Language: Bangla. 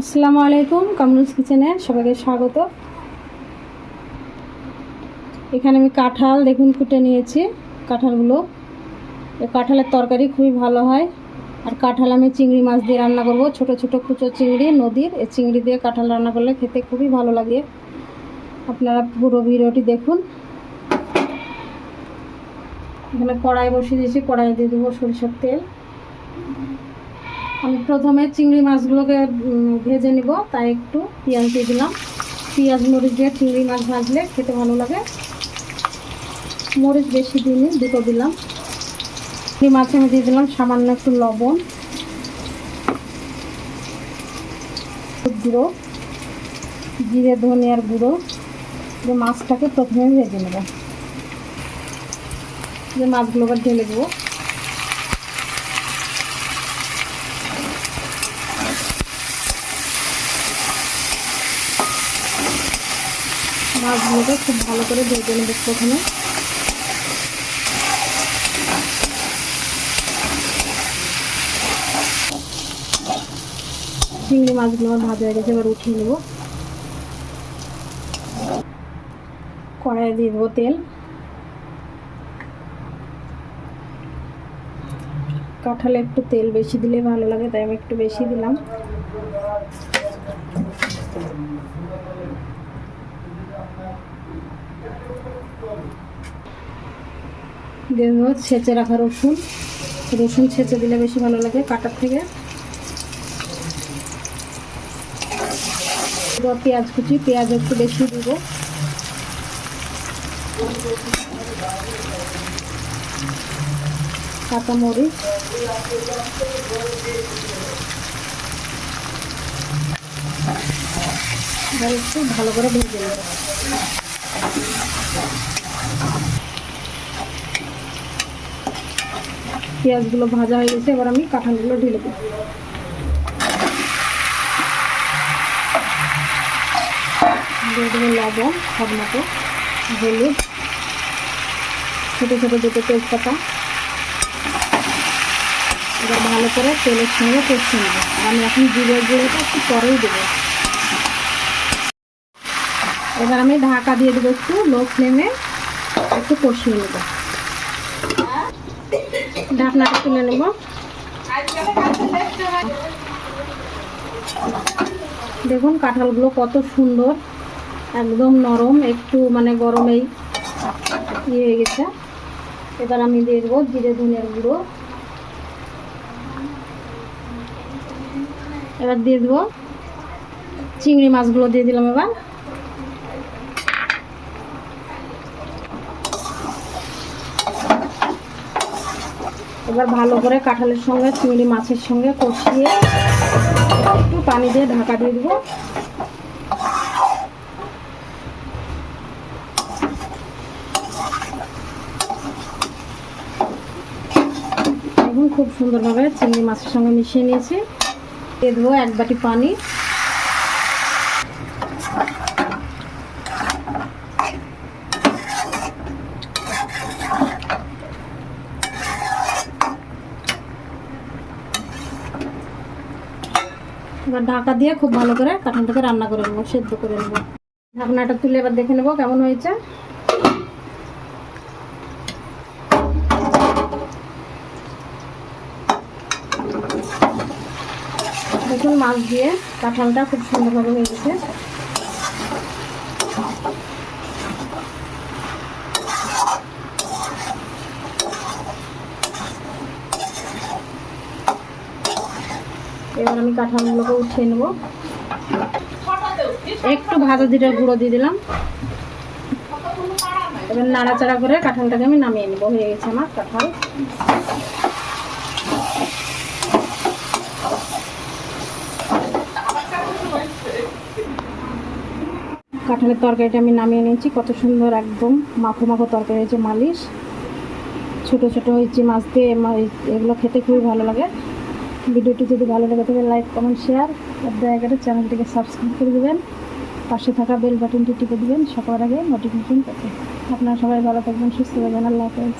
আসসালামু আলাইকুম কামরুজ কিচেনে সবাইকে স্বাগত। এখানে আমি কাঁঠাল দেখুন কুটে নিয়েছি, কাঁঠালগুলো। এই কাঁঠালের তরকারি খুবই ভালো হয়। আর কাঁঠাল আমি চিংড়ি মাছ দিয়ে রান্না করব, ছোট ছোট কুচো চিংড়ি নদীর। এই চিংড়ি দিয়ে কাঁঠাল রান্না করলে খেতে খুবই ভালো লাগে। আপনারা পুরো ভিডিওটি দেখুন। এখানে কড়াই বসিয়ে দিয়েছি কড়াই দিয়ে দেবো সরিষার তেল। আমি প্রথমে চিংড়ি মাছগুলোকে ভেজে নিব। তাই একটু পেঁয়াজ দিয়ে দিলাম। পেঁয়াজ, মরিচ দিয়ে চিংড়ি মাছ ভাজলে খেতে ভালো লাগে। মরিচ বেশি দিইনি, দুটো দিলাম। চিংড়ি মাছে আমি দিয়ে দিলাম সামান্য একটু লবণ। গুঁড়ো, জিরে, ধনিয়ার গুঁড়ো। যে মাছটাকে প্রথমে ভেজে নেব। যে মাছগুলো আবার ঢেলে দেবো। মাছগুলোকে খুব ভালো করে ভেজে নেব প্রথমে। চিংড়ি মাছগুলো আমার ভাজা হয়ে গেছে, এবার উঠিয়ে নেব। কড়াইয়ে দিয়ে দেবো তেল। কাঁঠালে একটু তেল বেশি দিলে ভালো লাগে, তাই আমি একটু বেশি দিলাম। দেবো ছেঁচে রাখা রসুন। রসুন ছেঁচে দিলে বেশি ভালো লাগে কাটার থেকে। পেঁয়াজ কুচি, পেঁয়াজ একটু বেশি দিব। কাঁচামরিচ এবার একটু ভালো করে ভেজে নেব। পেঁয়াজগুলো ভাজা হয়ে গেছে, এবার আমি কাঁঠালগুলো ঢেলে দেবো। লবণ সব মতো, হলুদ, ছোটো ছোটো দুটো তেজপাতা। এবার ভালো করে তেলের সঙ্গে কষিয়ে নেব। আমি এখন জিরে গুঁড়োটা একটু পরেই দেবো। এবার আমি ঢাকা দিয়ে দেবো একটু লো ফ্লেমে একটু কষিয়ে নেব। ঢাকনাটা তুলে নেব। দেখুন কাঁঠালগুলো কত সুন্দর, একদম নরম, একটু মানে গরমেই ইয়ে হয়ে গেছে। এবার আমি দিয়ে দেবো জিরে ধনিয়ার গুঁড়ো। এবার দিয়ে দেবো চিংড়ি মাছগুলো দিয়ে দিলাম এবার। এবার ভালো করে কাঁঠালের সঙ্গে, চিংড়ি মাছের সঙ্গে কষিয়ে একটু পানি দিয়ে ঢাকা দিয়ে দেবো। খুব সুন্দরভাবে চিংড়ি মাছের সঙ্গে মিশিয়ে নিয়েছি। দিয়ে দেবো এক বাটি পানি। এবার ঢাকা দিয়ে খুব ভালো করে কাঁঠালটাকে রান্না করে নেব, সেদ্ধ করে নেব। ঢাকনাটা তুলে এবার দেখে নেব কেমন হয়েছে। দেখুন মাছ দিয়ে কাঁঠালটা খুব সুন্দরভাবে হয়ে গেছে। এবার আমি কাঁঠালগুলোকে উঠিয়ে নেব। একটু ভাজা জিরার গুঁড়ো দিয়ে দিলাম। এবার নাড়াচাড়া করে কাঁঠালটাকে আমি নামিয়ে নেব। হয়ে গেছে আমার কাঁঠাল। কাঁঠালের তরকারিটা আমি নামিয়ে নিয়েছি। কত সুন্দর একদম মাখো মাখো তরকারি হয়েছে, মালিশ। ছোট ছোট হয়েছে মাছ দিয়ে এগুলো খেতে খুবই ভালো লাগে। ভিডিওটি যদি ভালো লাগে থাকে লাইক কমেন্ট শেয়ার আর দয়া করে চ্যানেলটিকে সাবস্ক্রাইব করে দেবেন। পাশে থাকা বেল বাটনটি টিপে দেবেন। সবার আগে নোটিফিকেশন পেতে। আপনারা সবাই ভালো থাকবেন, সুস্থ থাকবেন। আল্লাহ হাফেজ।